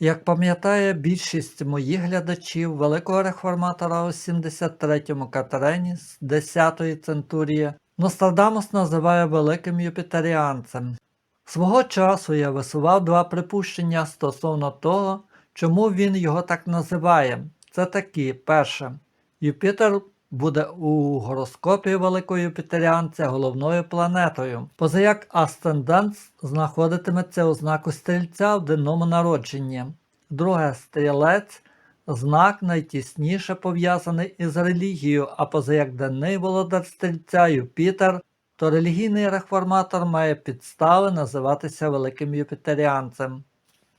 Як пам'ятає більшість моїх глядачів, великого реформатора у 73-му Катерині з 10-ї центурії Нострадамус називає великим юпітеріанцем. Свого часу я висував два припущення стосовно того, чому він його так називає. Це такі: перше, Юпітер буде у гороскопі великого юпітеріанця головною планетою, позаяк Астендент знаходитиметься у знаку стрільця в денному народженні. Друге стрілець знак найтісніше пов'язаний із релігією, а позаяк денний володар стрільця Юпітер, то релігійний реформатор має підстави називатися великим юпітеріанцем.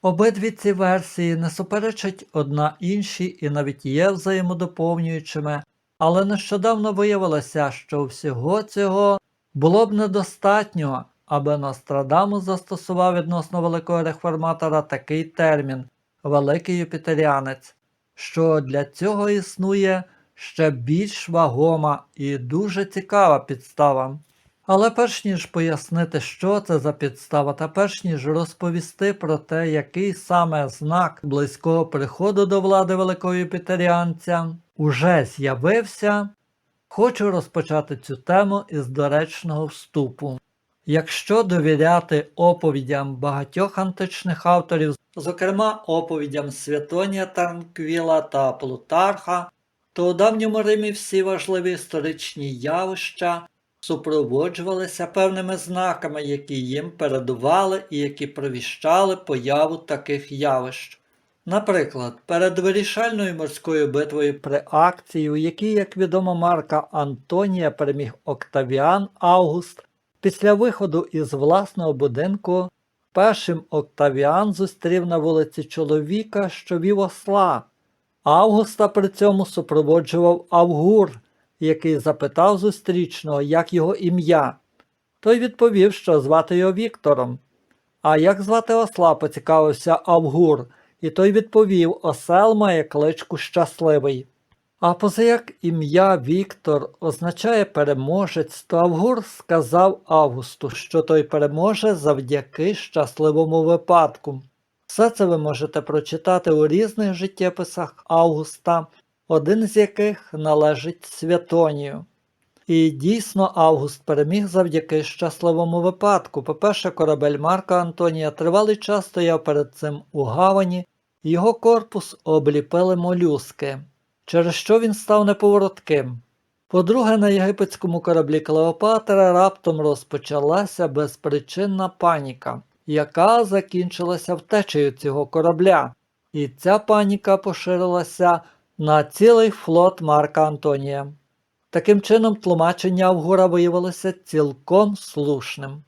Обидві ці версії не суперечать одна іншій і навіть є взаємодоповнюючими, але нещодавно виявилося, що всього цього було б недостатньо, аби Нострадамус застосував відносно великого реформатора такий термін Великий Юпітеріанець, що для цього існує ще більш вагома і дуже цікава підстава. Але перш ніж пояснити, що це за підстава, та перш ніж розповісти про те, який саме знак близького приходу до влади великого юпітеріанця уже з'явився, хочу розпочати цю тему із доречного вступу. Якщо довіряти оповідям багатьох античних авторів, зокрема оповідям Святонія Тарнквіла та Плутарха, то у давньому Римі всі важливі історичні явища супроводжувалися певними знаками, які їм передували і які провіщали появу таких явищ. Наприклад, перед вирішальною морською битвою при акції, у якій, як відомо, Марка Антонія переміг Октавіан Август, після виходу із власного будинку, першим Октавіан зустрів на вулиці чоловіка, що вів осла. Августа при цьому супроводжував Авгур, який запитав зустрічного, як його ім'я. Той відповів, що звати його Віктором. А як звати осла, поцікавився Авгур, і той відповів осел має кличку щасливий. А позаяк ім'я Віктор означає переможець, то Авгур сказав Августу, що той переможе завдяки щасливому випадку. Все це ви можете прочитати у різних життєписах Августа, один з яких належить Святонію. І дійсно Август переміг завдяки щасливому випадку. По-перше, корабель Марка Антонія тривалий час стояв перед цим у гавані, його корпус обліпили молюски, через що він став неповоротким. По-друге, на єгипетському кораблі Клеопатра раптом розпочалася безпричинна паніка, яка закінчилася втечею цього корабля, і ця паніка поширилася на цілий флот Марка Антонія. Таким чином, тлумачення Авгура виявилося цілком слушним.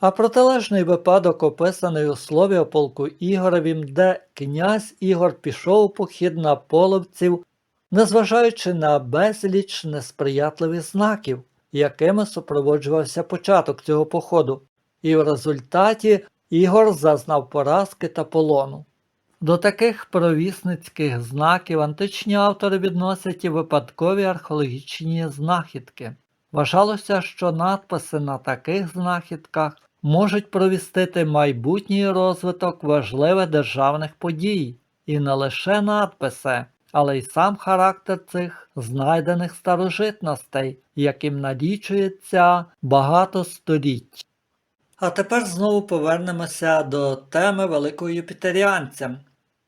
А протилежний випадок описаний у слові о полку Ігоревім, де князь Ігор пішов у похід на половців, незважаючи на безліч несприятливих знаків, якими супроводжувався початок цього походу, і в результаті Ігор зазнав поразки та полону. До таких провісницьких знаків античні автори відносять і випадкові археологічні знахідки. Вважалося, що надписи на таких знахідках можуть провістити майбутній розвиток важливих державних подій, і не лише надписи, але й сам характер цих знайдених старожитностей, яким налічується багато століть. А тепер знову повернемося до теми великого юпітеріанця.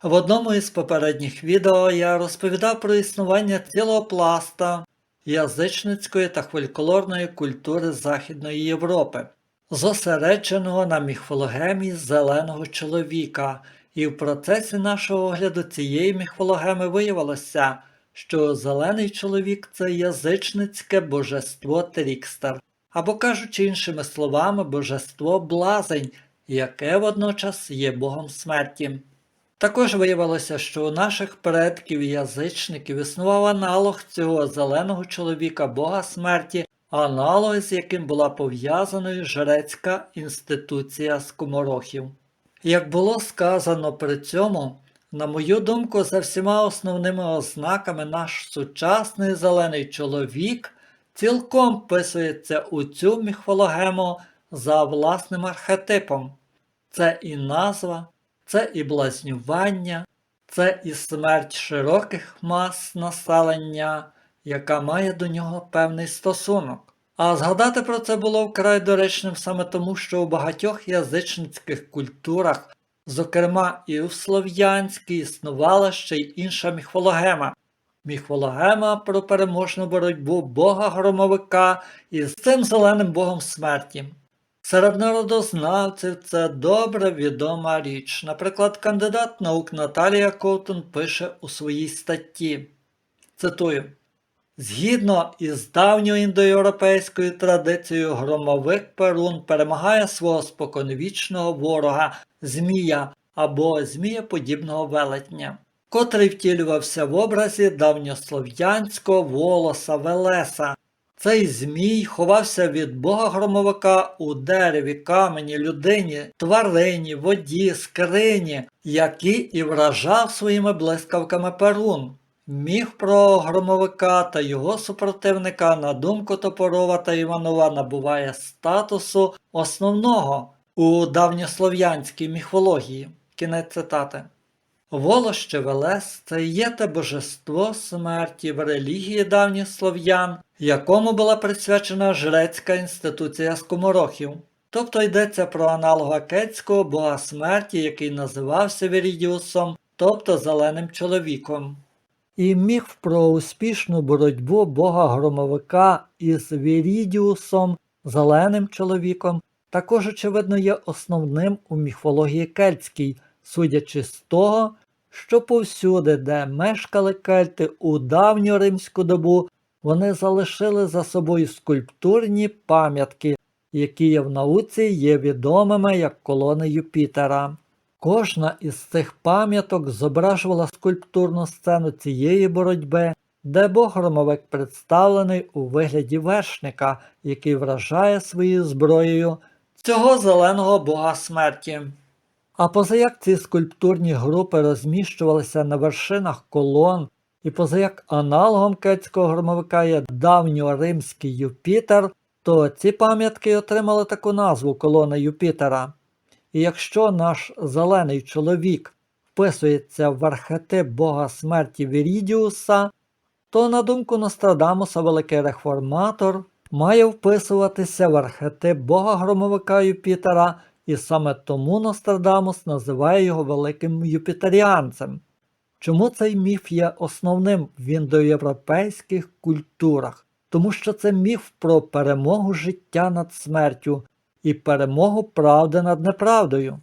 В одному із попередніх відео я розповідав про існування цілого пласта язичницької та фольклорної культури Західної Європи, зосередженого на міфологемі зеленого чоловіка, і в процесі нашого огляду цієї міфологеми виявилося, що зелений чоловік це язичницьке божество Трікстер, або кажучи іншими словами, божество блазень, яке водночас є богом смерті. Також виявилося, що у наших предків язичників існував аналог цього зеленого чоловіка Бога смерті, аналог з яким була пов'язаною жрецька інституція скоморохів. Як було сказано при цьому, на мою думку, за всіма основними ознаками наш сучасний зелений чоловік цілком вписується у цю міфологему за власним архетипом. Це і назва, це і блазнювання, це і смерть широких мас населення, яка має до нього певний стосунок. А згадати про це було вкрай доречним саме тому, що у багатьох язичницьких культурах, зокрема і у слов'янській, існувала ще й інша міфологема. Міфологема про переможну боротьбу бога громовика із цим зеленим богом смерті. Серед народознавців це добре відома річ. Наприклад, кандидат наук Наталія Ковтун пише у своїй статті. Цитую. Згідно із давньою індоєвропейською традицією, громовик Перун перемагає свого споконвічного ворога Змія або змієподібного велетня, котрий втілювався в образі давньослов'янського волоса Велеса. Цей змій ховався від бога громовика у дереві, камені, людині, тварині, воді, скрині, які і вражав своїми блискавками Перун. Міф про громовика та його супротивника, на думку Топорова та Іванова, набуває статусу основного у давньослов'янській міфології. Кінець цитати. Волоще Велес це є те божество смерті в релігії давніх слов'ян, якому була присвячена жрецька інституція скоморохів. Тобто йдеться про аналога кетського бога смерті, який називався Вірідіусом, тобто зеленим чоловіком. І міф про успішну боротьбу бога громовика із Вірідіусом, зеленим чоловіком, також, очевидно, є основним у міфології кельтській, судячи з того, що повсюди, де мешкали кельти у давню римську добу, вони залишили за собою скульптурні пам'ятки, які в науці є відомими як колони Юпітера. Кожна із цих пам'яток зображувала скульптурну сцену цієї боротьби, де бог громовик представлений у вигляді вершника, який вражає своєю зброєю цього зеленого бога смерті. А позаяк ці скульптурні групи розміщувалися на вершинах колон, і позаяк аналогом кетського громовика є давньоримський Юпітер, то ці пам'ятки отримали таку назву колона Юпітера. І якщо наш зелений чоловік вписується в архетип бога смерті Вірідіуса, то, на думку Нострадамуса, великий реформатор має вписуватися в архетип бога громовика Юпітера, і саме тому Нострадамус називає його великим юпітеріанцем. Чому цей міф є основним в індоєвропейських культурах? Тому що це міф про перемогу життя над смертю і перемогу правди над неправдою.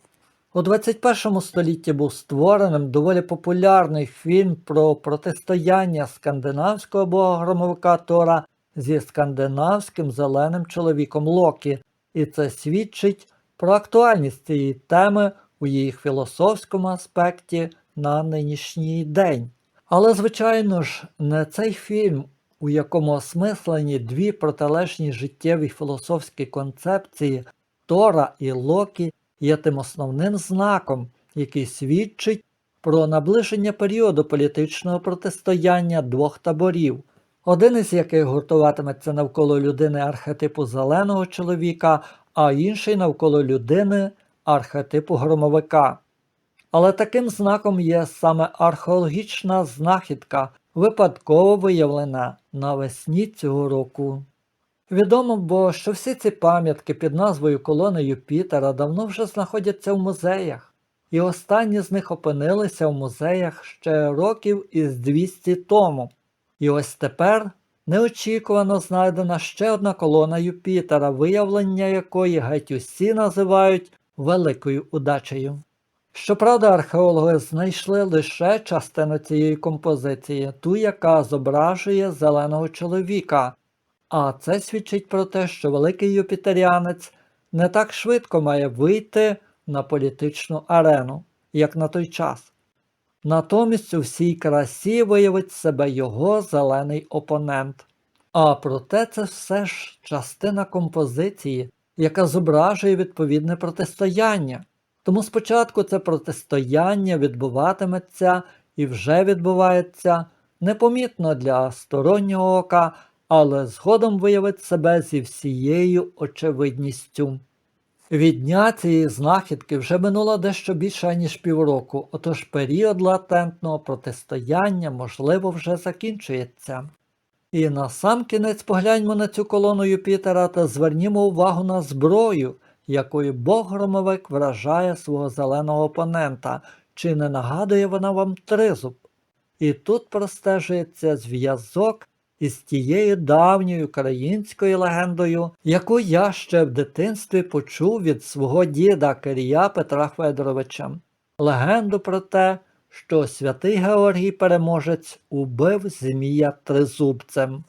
У 21 столітті був створеним доволі популярний фільм про протистояння скандинавського бога громовика Тора зі скандинавським зеленим чоловіком Локі, і це свідчить про актуальність цієї теми у її філософському аспекті на нинішній день. Але, звичайно ж, не цей фільм, у якому осмислені дві протилежні життєві філософські концепції Тора і Локі, є тим основним знаком, який свідчить про наближення періоду політичного протистояння двох таборів, один із яких гуртуватиметься навколо людини архетипу зеленого чоловіка, а інший навколо людини архетипу громовика. Але таким знаком є саме археологічна знахідка, випадково виявлена навесні цього року. Відомо, бо що всі ці пам'ятки під назвою колони Юпітера давно вже знаходяться в музеях, і останні з них опинилися в музеях ще років із 200 тому. І ось тепер неочікувано знайдена ще одна колона Юпітера, виявлення якої геть усі називають великою удачею. Щоправда, археологи знайшли лише частину цієї композиції, ту, яка зображує зеленого чоловіка, а це свідчить про те, що великий юпітеріанець не так швидко має вийти на політичну арену, як на той час. Натомість у всій красі виявить себе його зелений опонент. А проте це все ж частина композиції, яка зображує відповідне протистояння. Тому спочатку це протистояння відбуватиметься і вже відбувається непомітно для стороннього ока, але згодом виявить себе зі всією очевидністю. Від цієї знахідки вже минуло дещо більше ніж півроку, отож період латентного протистояння, можливо, вже закінчується. І насамкінець погляньмо на цю колону Юпітера та звернімо увагу на зброю, якою Бог громовик вражає свого зеленого опонента, чи не нагадує вона вам тризуб. І тут простежується зв'язок із тією давньою українською легендою, яку я ще в дитинстві почув від свого діда Кирія Петра Федоровича. Легенду про те, що святий Георгій Переможець убив Змія тризубцем.